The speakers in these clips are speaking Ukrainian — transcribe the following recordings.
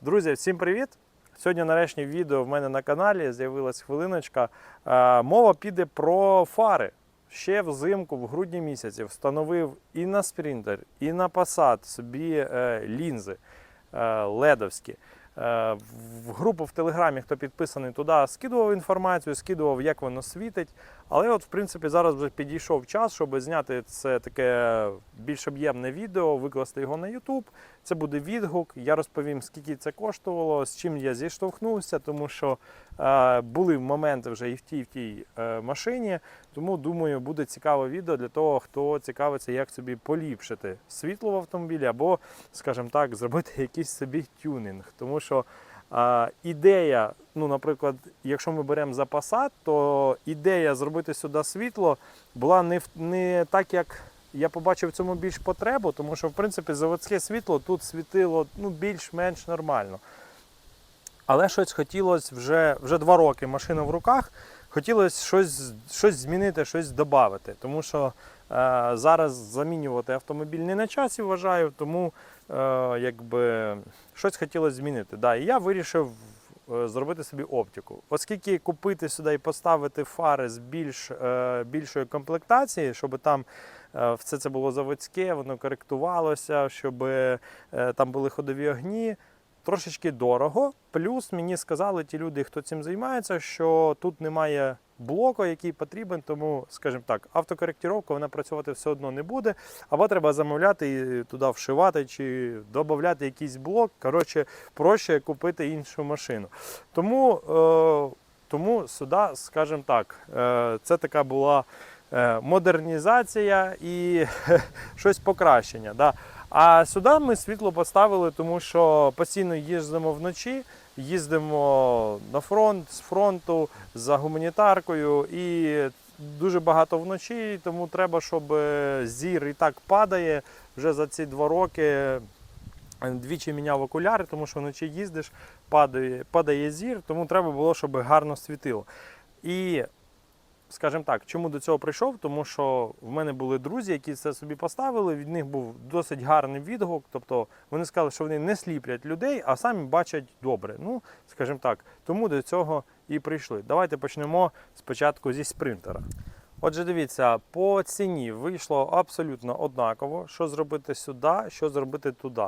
Друзі, всім привіт! Сьогодні нарешті відео в мене на каналі з'явилась хвилиночка. Е, Мова піде про фари. Ще взимку, в грудні місяці, встановив і на спринтер, і на Passat собі е, лінзи е, ледовські. В групу в Телеграмі, хто підписаний туди, скидував інформацію, скидував, як воно світить. Але от, в принципі, зараз вже підійшов час, щоб зняти це таке більш об'ємне відео, викласти його на YouTube. Це буде відгук. Я розповім, скільки це коштувало, з чим я зіштовхнувся, тому що е, були моменти вже і в тій, і в тій е, машині. Тому думаю, буде цікаве відео для того, хто цікавиться, як собі поліпшити світло в автомобілі, або, скажімо так, зробити якийсь собі тюнінг. Тому що ідея, ну, наприклад, якщо ми беремо за то ідея зробити сюди світло була не, не так, як я побачив в цьому більш потребу, тому що в принципі заводське світло тут світило ну, більш-менш нормально. Але щось хотілося вже, вже два роки машина в руках, хотілося щось, щось змінити, щось додати. Тому що зараз замінювати автомобіль не на часі, вважаю, тому е, якби щось хотілося змінити. Да, і я вирішив е, зробити собі оптику. Оскільки купити сюди і поставити фари з більш, е, більшої комплектації, щоб там е, все це було заводське, воно коректувалося, щоб е, там були ходові огні. Трошечки дорого. Плюс мені сказали ті люди, хто цим займається, що тут немає блоку, який потрібен, тому, скажімо так, автокоректировка вона працювати все одно не буде. Або треба замовляти і туди вшивати чи додати якийсь блок. Коротше, проще купити іншу машину. Тому, е, тому сюди, скажімо так, е, це така була е, модернізація і щось покращення. Да. А сюди ми світло поставили, тому що постійно їздимо вночі, їздимо на фронт з фронту за гуманітаркою і дуже багато вночі, тому треба, щоб е, зір і так падає вже за ці два роки. Двічі міняв окуляри, тому що вночі їздиш, падає, падає зір, тому треба було, щоб гарно світило. І скажімо так, чому до цього прийшов? Тому що в мене були друзі, які це собі поставили. Від них був досить гарний відгук. Тобто вони сказали, що вони не сліплять людей, а самі бачать добре. Ну, скажімо так, тому до цього і прийшли. Давайте почнемо спочатку зі спринтера. Отже, дивіться, по ціні вийшло абсолютно однаково, що зробити сюди, що зробити туди.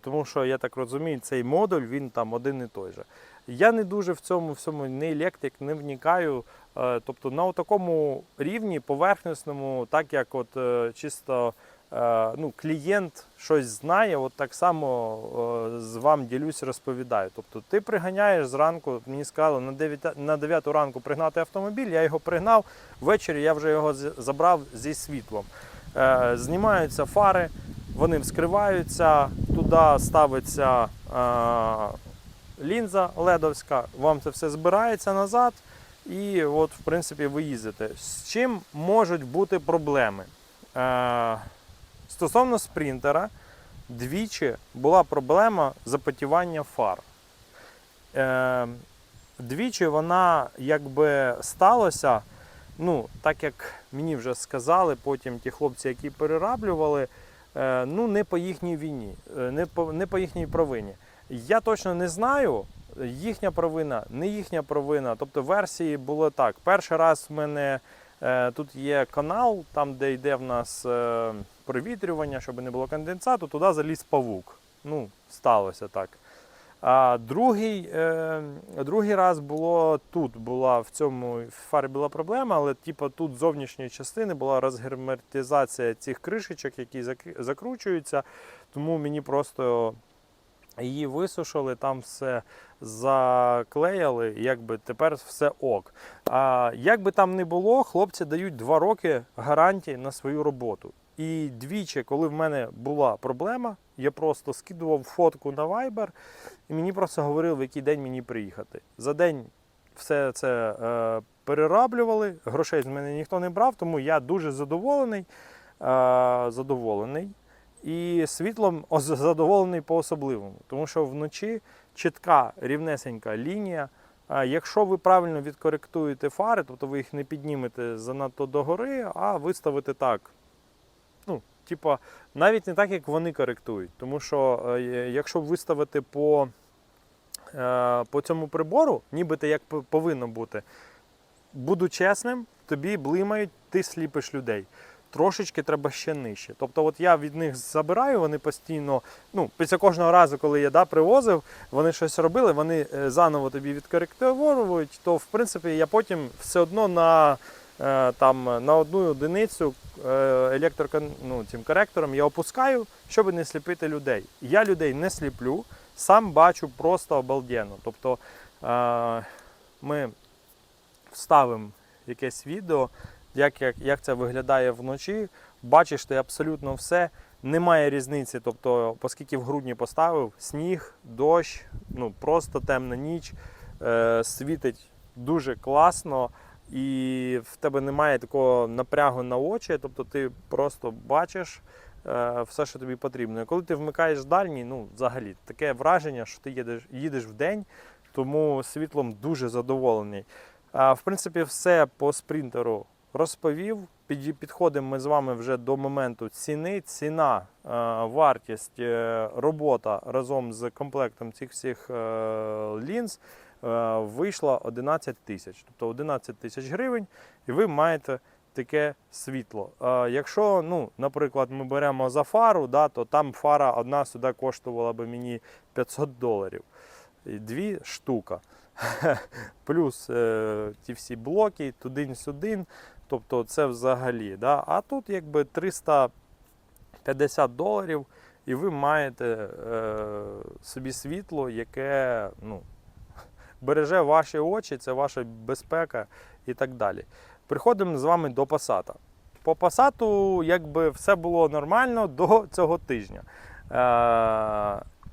Тому що я так розумію, цей модуль він там один і той же. Я не дуже в цьому всьому не електрик, не вникаю. Е, Тобто на такому рівні поверхнесному, так як от е, чисто е, ну, клієнт щось знає, от так само з вам ділюсь, розповідаю. Тобто ти приганяєш зранку, мені сказали на 9, на 9 ранку пригнати автомобіль, я його пригнав, ввечері я вже його забрав зі світлом. Знімаються фари, вони вскриваються, туди ставиться лінза ледовська, вам це все збирається назад. І от, в принципі, ви їздите. З чим можуть бути проблеми? Е, стосовно спринтера, двічі була проблема запотівання фар. Е, двічі вона якби сталося, ну, так як мені вже сказали, потім ті хлопці, які перераблювали, е, ну, не по їхній війні, е, не по, не по їхній провині. Я точно не знаю, їхня провина, не їхня провина. Тобто версії було так. Перший раз в мене е, тут є канал, там, де йде в нас е, провітрювання, щоб не було конденсату, туди заліз павук. Ну, сталося так. А другий, е, другий раз було тут була в цьому фарі була проблема, але типу, тут зовнішньої частини була розгерметизація цих кришечок, які закручуються. Тому мені просто її висушили, там все заклеїли, якби тепер все ок. А як би там не було, хлопці дають два роки гарантії на свою роботу. І двічі, коли в мене була проблема, я просто скидував фотку на Viber, і мені просто говорили, в який день мені приїхати. За день все це е, перераблювали, грошей з мене ніхто не брав, тому я дуже задоволений. Е, задоволений. І світлом задоволений по-особливому, тому що вночі чітка рівнесенька лінія. Якщо ви правильно відкоректуєте фари, тобто ви їх не піднімете занадто догори, а виставите так, ну, типа, навіть не так, як вони коректують. Тому що е, якщо виставити по, е, по цьому прибору, нібито як повинно бути, буду чесним, тобі блимають, ти сліпиш людей. Трошечки треба ще нижче. Тобто, от я від них забираю, вони постійно, ну, після кожного разу, коли я да, привозив, вони щось робили, вони е, заново тобі відкоректовують, то в принципі я потім все одно на, е, там, на одну одиницю е, електрокон, ну, цим коректором я опускаю, щоб не сліпити людей. Я людей не сліплю, сам бачу просто обалденно. Тобто ми вставимо якесь відео, як, як, як це виглядає вночі. Бачиш ти абсолютно все. Немає різниці. Тобто, оскільки в грудні поставив, сніг, дощ, ну просто темна ніч, е, світить дуже класно, і в тебе немає такого напрягу на очі, тобто ти просто бачиш е, все, що тобі потрібно. Коли ти вмикаєш дальній, ну взагалі таке враження, що ти їдеш, їдеш в день, тому світлом дуже задоволений. А, В принципі, все по спринтеру розповів. Підходимо ми з вами вже до моменту ціни. Ціна, е, вартість, е, робота разом з комплектом цих всіх е, лінз вийшла 11 тисяч. Тобто 11 тисяч гривень, і ви маєте таке світло. Якщо, ну, наприклад, ми беремо за фару, да, то там фара одна сюди коштувала би мені 500 доларів. Дві штука. Плюс е, ті всі блоки, туди-сюди. Тобто це взагалі. Да? А тут якби 350 доларів, і ви маєте е, собі світло, яке ну, береже ваші очі, це ваша безпека і так далі. Приходимо з вами до Пасата. По Пасату якби все було нормально до цього тижня. Е,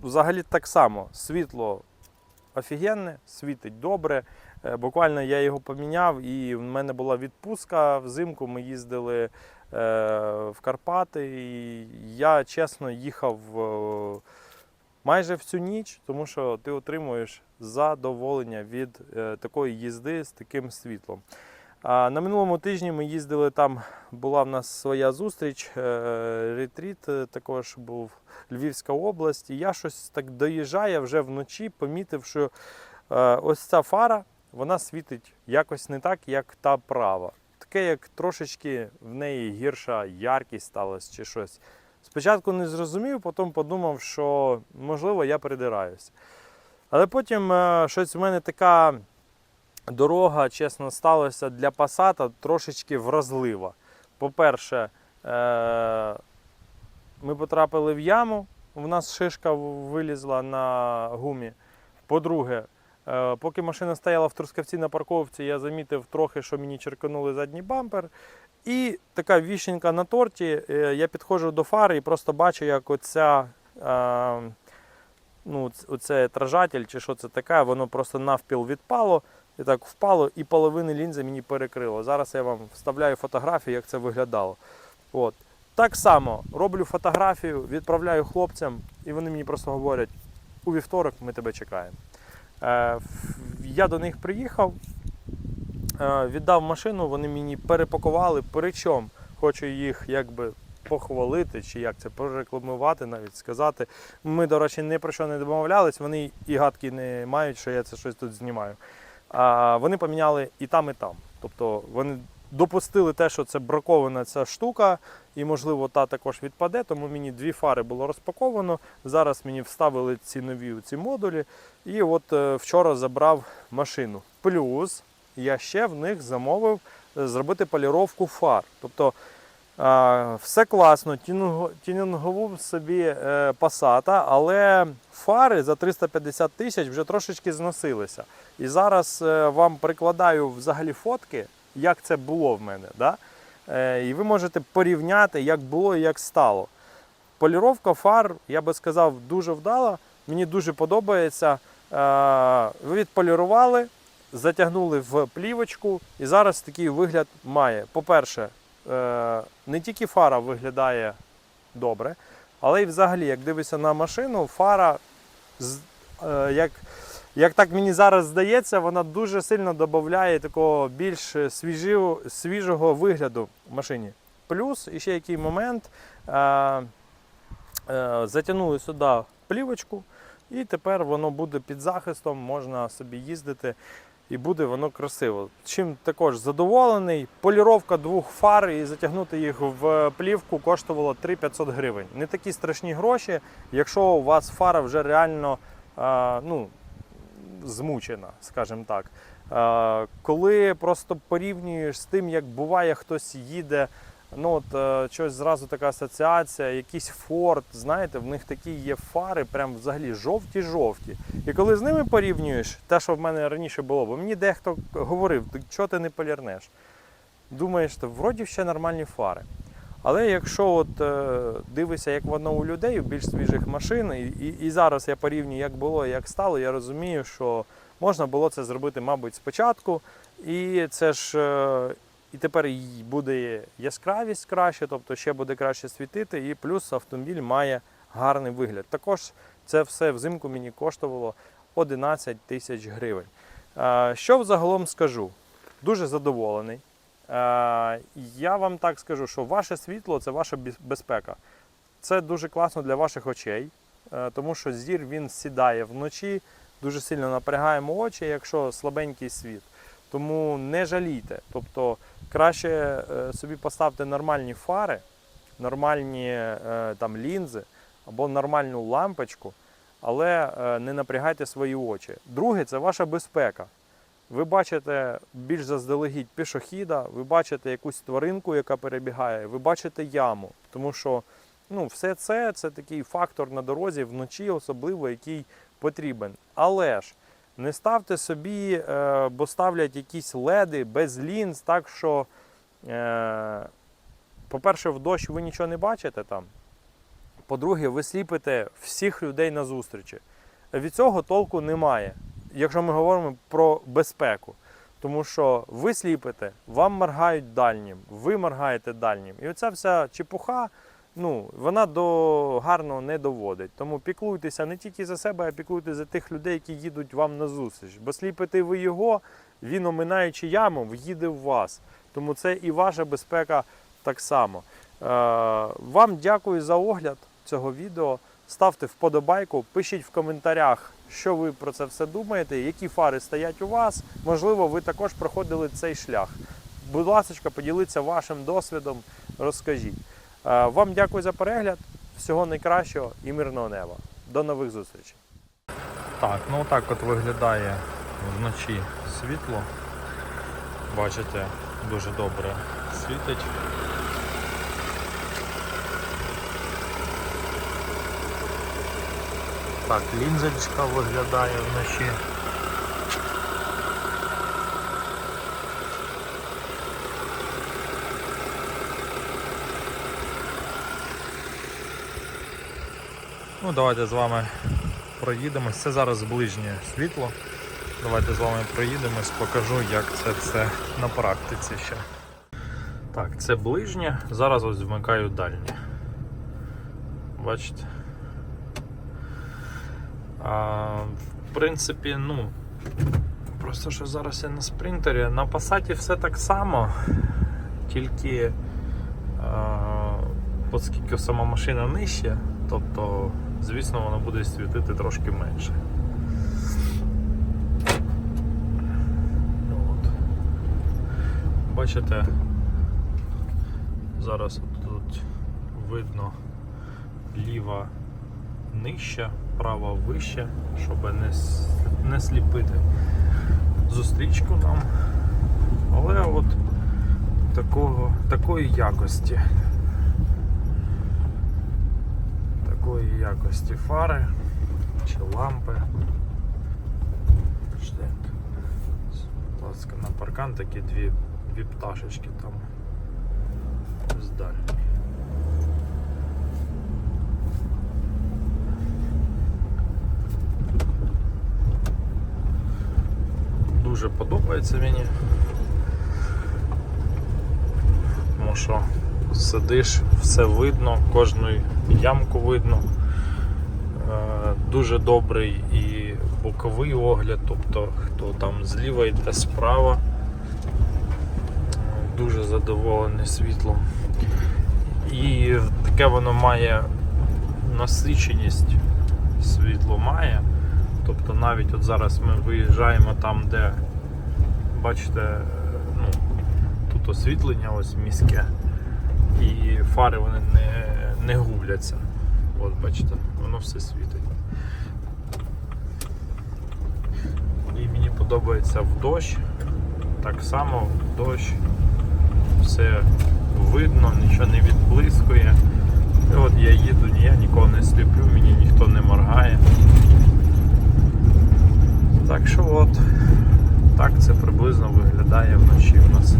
взагалі так само світло офігенне, світить добре. Е, Буквально я його поміняв, і в мене була відпустка взимку. Ми їздили е, в Карпати. І я чесно їхав е, майже всю ніч, тому що ти отримуєш задоволення від такої їзди з таким світлом. А на минулому тижні ми їздили там, була в нас своя зустріч, ретріт також був Львівська область. І я щось так доїжджаю вже вночі, помітив, що ось ця фара вона світить якось не так, як та права. Таке, як трошечки в неї гірша яркість сталася чи щось. Спочатку не зрозумів, потім подумав, що можливо я передираюся. Але потім е, щось в мене така дорога, чесно, сталася для пасата трошечки вразлива. По-перше, е, ми потрапили в яму, в нас шишка вилізла на гумі. По-друге, поки машина стояла в Трускавці на парковці, я замітив трохи, що мені черканули задній бампер. І така вішенька на торті. е, Я підходжу до фари і просто бачу, як оця. е, Ну, оце тражатель чи що це таке, воно просто навпіл відпало, і так впало, і половини лінзи мені перекрило. Зараз я вам вставляю фотографію, як це виглядало. От. Так само роблю фотографію, відправляю хлопцям, і вони мені просто говорять: у вівторок ми тебе чекаємо. Е, я до них приїхав, е, віддав машину, вони мені перепакували, причому хочу їх якби похвалити, чи як це прорекламувати, навіть сказати. Ми, до речі, ні про що не домовлялись, вони і гадки не мають, що я це щось тут знімаю. Вони поміняли і там, і там. Тобто вони допустили те, що це бракована ця штука, і, можливо, та також відпаде, тому мені дві фари було розпаковано. Зараз мені вставили ці нові ці модулі. І от е, вчора забрав машину. Плюс я ще в них замовив е, зробити поліровку фар. Тобто все класно, тюнінго- тюнінгову собі е, пасата, але фари за 350 тисяч вже трошечки зносилися. І зараз вам прикладаю взагалі фотки, як це було в мене. Да? Е, і ви можете порівняти, як було і як стало. Поліровка фар, я би сказав, дуже вдала. Мені дуже подобається. Е, Ви відполірували, затягнули в плівочку, і зараз такий вигляд має. По-перше, е, не тільки фара виглядає добре, але й взагалі, як дивишся на машину, фара, з- е, як, як так мені зараз здається, вона дуже сильно додає такого більш свіжого, свіжого вигляду машині. Плюс, ще який момент, Е, е, затягнули сюди плівочку, і тепер воно буде під захистом, можна собі їздити і буде воно красиво. Чим також задоволений. Поліровка двох фар і затягнути їх в плівку коштувало 3500 гривень. Не такі страшні гроші, якщо у вас фара вже реально е, ну, змучена, скажімо так. Е, Коли просто порівнюєш з тим, як буває, хтось їде, ну от е, щось зразу така асоціація, якийсь Форд, знаєте, в них такі є фари, прям взагалі жовті-жовті. І коли з ними порівнюєш, те, що в мене раніше було, бо мені дехто говорив, чого ти не полірнеш? Думаєш, то вроді ще нормальні фари. Але якщо от е, дивишся, як воно у людей, у більш свіжих машин, і, і, і зараз я порівнюю, як було, як стало, я розумію, що можна було це зробити, мабуть, спочатку. І це ж е, і тепер буде яскравість краще, тобто ще буде краще світити, і плюс автомобіль має гарний вигляд. Також це все взимку мені коштувало 11 тисяч гривень. Е, Що взагалом скажу? Дуже задоволений. Е, Я вам так скажу, що ваше світло це ваша безпека. Це дуже класно для ваших очей, е, тому що зір він сідає вночі, дуже сильно напрягаємо очі, якщо слабенький світ. Тому не жалійте. Тобто краще е, собі поставте нормальні фари, нормальні там лінзи або нормальну лампочку, але не напрягайте свої очі. Друге, це ваша безпека. Ви бачите більш заздалегідь пішохіда, ви бачите якусь тваринку, яка перебігає, ви бачите яму. Тому що ну, все це це такий фактор на дорозі вночі, особливо який потрібен. Але ж не ставте собі, е, бо ставлять якісь леди без лінз, так що, е, по-перше, в дощ ви нічого не бачите там. По-друге, ви сліпите всіх людей на зустрічі. Від цього толку немає, якщо ми говоримо про безпеку. Тому що ви сліпите, вам моргають дальнім, ви моргаєте дальнім. І оця вся чепуха, ну, вона до гарного не доводить. Тому піклуйтеся не тільки за себе, а піклуйтеся за тих людей, які їдуть вам на зустріч. Бо сліпите ви його, він, оминаючи яму, в'їде в вас. Тому це і ваша безпека так само. Е, вам дякую за огляд цього відео. Ставте вподобайку, пишіть в коментарях, що ви про це все думаєте, які фари стоять у вас. Можливо, ви також проходили цей шлях. Будь ласка, поділіться вашим досвідом, розкажіть. Е, Вам дякую за перегляд. Всього найкращого і мирного неба. До нових зустрічей. Так, ну так от виглядає вночі світло. Бачите, дуже добре світить. Так, лінзочка виглядає вночі. Ну, давайте з вами проїдемось. Це зараз ближнє світло. Давайте з вами проїдемось, покажу, як це все на практиці ще. Так, це ближнє. Зараз ось вмикаю дальнє. Бачите? А, в принципі, ну. Просто що зараз я на спринтері. На пасаті все так само, тільки а, оскільки сама машина нижча, тобто, звісно, воно буде світити трошки менше. Бачите, зараз тут видно ліва нижча, права вища, щоб не, не сліпити зустрічку нам. Але от такого, такої якості. Такої якості фари чи лампи. Будь ласка, на паркан такі дві, дві пташечки там здалі. Дуже подобається мені. Тому що сидиш, все видно, кожну ямку видно. Е, Дуже добрий і боковий огляд, тобто хто там зліва йде справа. Дуже задоволений світлом. І таке воно має насиченість світло має. Тобто навіть от зараз ми виїжджаємо там, де бачите, е, ну, тут освітлення ось міське, і фари вони не, не губляться. От бачите, воно все світить. І мені подобається в дощ. Так само в дощ все видно, нічого не відблискує. І от я їду, я нікого не сліплю. Так що от, так це приблизно виглядає вночі в нас.